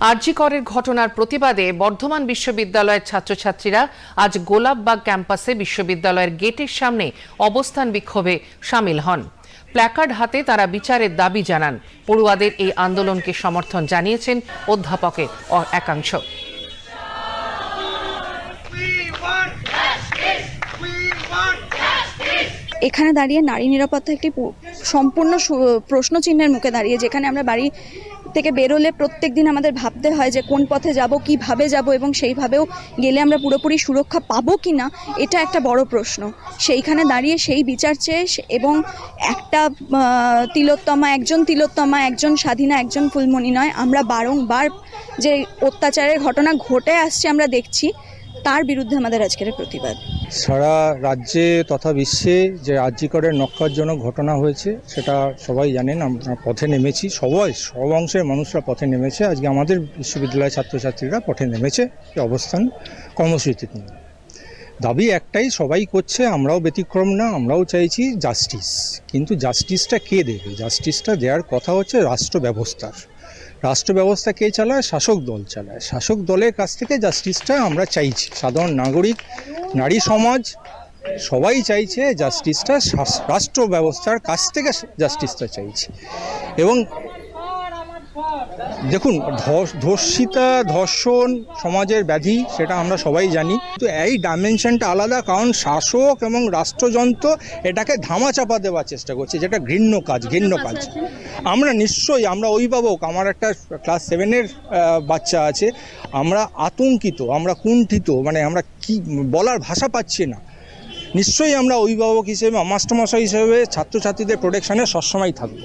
আরজি করের ঘটনার প্রতিবাদে বর্ধমান বিশ্ববিদ্যালয়ের ছাত্রছাত্রীরা আজ গোলাপবাগ ক্যাম্পাসে বিশ্ববিদ্যালয়ের গেটের সামনে অবস্থান বিক্ষোভে সামিল হন প্ল্যাকার্ড হাতে তারা বিচারের দাবি জানান পড়ুয়াদের এই আন্দোলনকে সমর্থন জানিয়েছেন অধ্যাপকের একাংশ. এখানে দাঁড়িয়ে নারী নিরাপত্তা একটি সম্পূর্ণ সু- প্রশ্নচিহ্নের মুখে দাঁড়িয়ে যেখানে আমরা বাড়ি থেকে বেরোলে প্রত্যেক দিন আমাদের ভাবতে হয় যে কোন পথে যাব, কীভাবে যাব এবং সেইভাবেও গেলে আমরা পুরোপুরি সুরক্ষা পাবো কি না, এটা একটা বড় প্রশ্ন। সেইখানে দাঁড়িয়ে সেই বিচার চেয়ে এবং একটা তিলোত্তমা, একজন তিলোত্তমা, একজন স্বাধীনা, একজন ফুলমণি নয়, আমরা বারংবার যে অত্যাচারের ঘটনা ঘটে আসছে আমরা দেখছি, তার বিরুদ্ধে আমাদের আজকের প্রতিবাদ। সারা রাজ্যে তথা বিশ্বে যে রাজ্যিকরের নক্কারজনক ঘটনা হয়েছে, সেটা সবাই জানেন, আমরা পথে নেমেছি, সবাই, সব অংশের মানুষরা পথে নেমেছে। আজকে আমাদের বিশ্ববিদ্যালয়ের ছাত্রছাত্রীরা পথে নেমেছে অবস্থান কর্মসূচিতে। নিয়ে দাবি একটাই, সবাই করছে, আমরাও ব্যতিক্রম না, আমরাও চাইছি জাস্টিস। কিন্তু জাস্টিসটা কে দেবে? জাস্টিসটা দেওয়ার কথা হচ্ছে রাষ্ট্র ব্যবস্থার রাষ্ট্র ব্যবস্থা কে চালায়? শাসক দল চালায়। শাসক দলের কাছ থেকে জাস্টিসটা আমরা চাইছি। সাধারণ নাগরিক, নারী সমাজ, সবাই চাইছে জাস্টিসটা রাষ্ট্র ব্যবস্থার কাছ থেকে জাস্টিসটা চাইছে। এবং দেখুন ধর্ষিতা, ধর্ষণ, সমাজের ব্যাধি, সেটা আমরা সবাই জানি। তো এই ডাইমেনশনটা আলাদা, কারণ শাসক এবং রাষ্ট্রযন্ত্র এটাকে ধামাচাপা দেওয়ার চেষ্টা করছে, যেটা ঘৃণ্য কাজ ঘৃণ্য কাজ। আমরা নিশ্চয়ই, আমরা অভিভাবক, আমার একটা ক্লাস সেভেনের বাচ্চা আছে, আমরা আতঙ্কিত, আমরা কুণ্ঠিত মানে আমরা কি বলার ভাষা পাচ্ছি না। নিশ্চয়ই আমরা অভিভাবক হিসেবে, মাস্টারমশাই হিসেবে, ছাত্রছাত্রীদের প্রোটেকশানে সবসময় থাকব।